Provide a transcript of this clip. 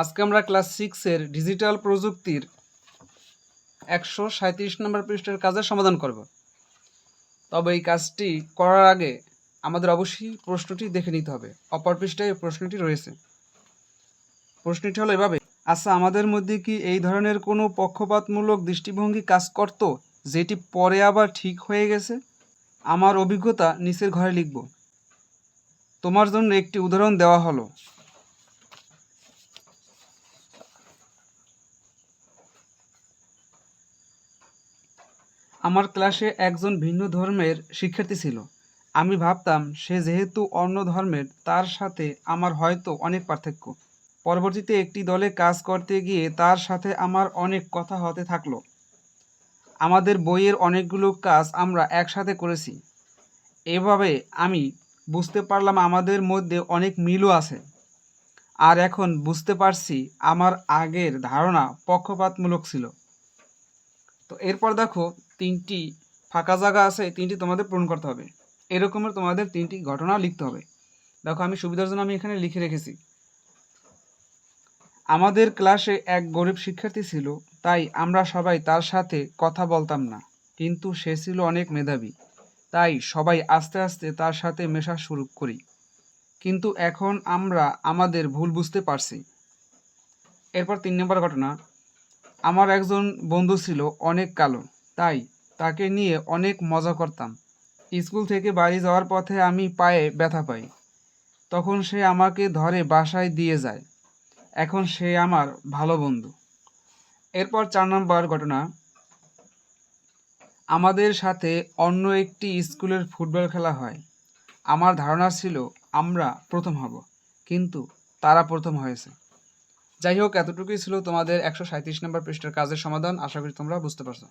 আজকে আমরা ক্লাস সিক্সের ডিজিটাল প্রযুক্তির একশো সাঁত্রিশ নম্বর পৃষ্ঠার কাজের সমাধান করব। তবে এই কাজটি করার আগে আমাদের অবশ্যই প্রশ্নটি দেখে নিতে হবে। অপর পৃষ্ঠায় প্রশ্নটি রয়েছে। প্রশ্নটি হলো এভাবে আচ্ছা আমাদের মধ্যে কি এই ধরনের কোনো পক্ষপাতমূলক দৃষ্টিভঙ্গি কাজ করত, যেটি পরে আবার ঠিক হয়ে গেছে? আমার অভিজ্ঞতা নিচের ঘরে লিখব। তোমার জন্য একটি উদাহরণ দেওয়া হলো। আমার ক্লাসে একজন ভিন্ন ধর্মের শিক্ষার্থী ছিল। আমি ভাবতাম, সে যেহেতু অন্য ধর্মের, তার সাথে আমার হয়তো অনেক পার্থক্য। পরবর্তীতে একটি দলে কাজ করতে গিয়ে তার সাথে আমার অনেক কথা হতে থাকল। আমাদের বইয়ের অনেকগুলো কাজ আমরা একসাথে করেছি। এভাবে আমি বুঝতে পারলাম আমাদের মধ্যে অনেক মিলও আছে। আর এখন বুঝতে পারছি আমার আগের ধারণা পক্ষপাতমূলক ছিল। তো এরপর দেখো তিনটি ফাঁকা জায়গা আছে তিনটি তোমাদের পূরণ করতে হবে। এরকমের তোমাদের তিনটি ঘটনা লিখতে হবে। দেখো আমি সুবিধার জন্য আমি এখানে লিখে রেখেছি। আমাদের ক্লাসে এক গরিব শিক্ষার্থী ছিল, তাই আমরা সবাই তার সাথে কথা বলতাম না, কিন্তু সে ছিল অনেক মেধাবী। তাই সবাই আস্তে আস্তে তার সাথে মেশা শুরু করি। কিন্তু এখন আমরা আমাদের ভুল বুঝতে পারছি। এরপর তিন নম্বর ঘটনা আমার একজন বন্ধু ছিল অনেক কালো, তাই তাকে নিয়ে অনেক মজা করতাম। স্কুল থেকে বাড়ি যাওয়ার পথে আমি পায়ে ব্যথা পাই। তখন সে আমাকে ধরে বাসায় দিয়ে যায়। এখন সে আমার ভালো বন্ধু। এরপর চার নম্বর ঘটনা। আমাদের সাথে অন্য একটি স্কুলের ফুটবল খেলা হয়। আমার ধারণা ছিল আমরা প্রথম হব, কিন্তু তারা প্রথম হয়েছে। যাই হোক, এতটুকুই ছিল তোমাদের একশো সাঁত্রিশ নম্বর পৃষ্ঠার কাজের সমাধান। আশা করি তোমরা বুঝতে পারছ।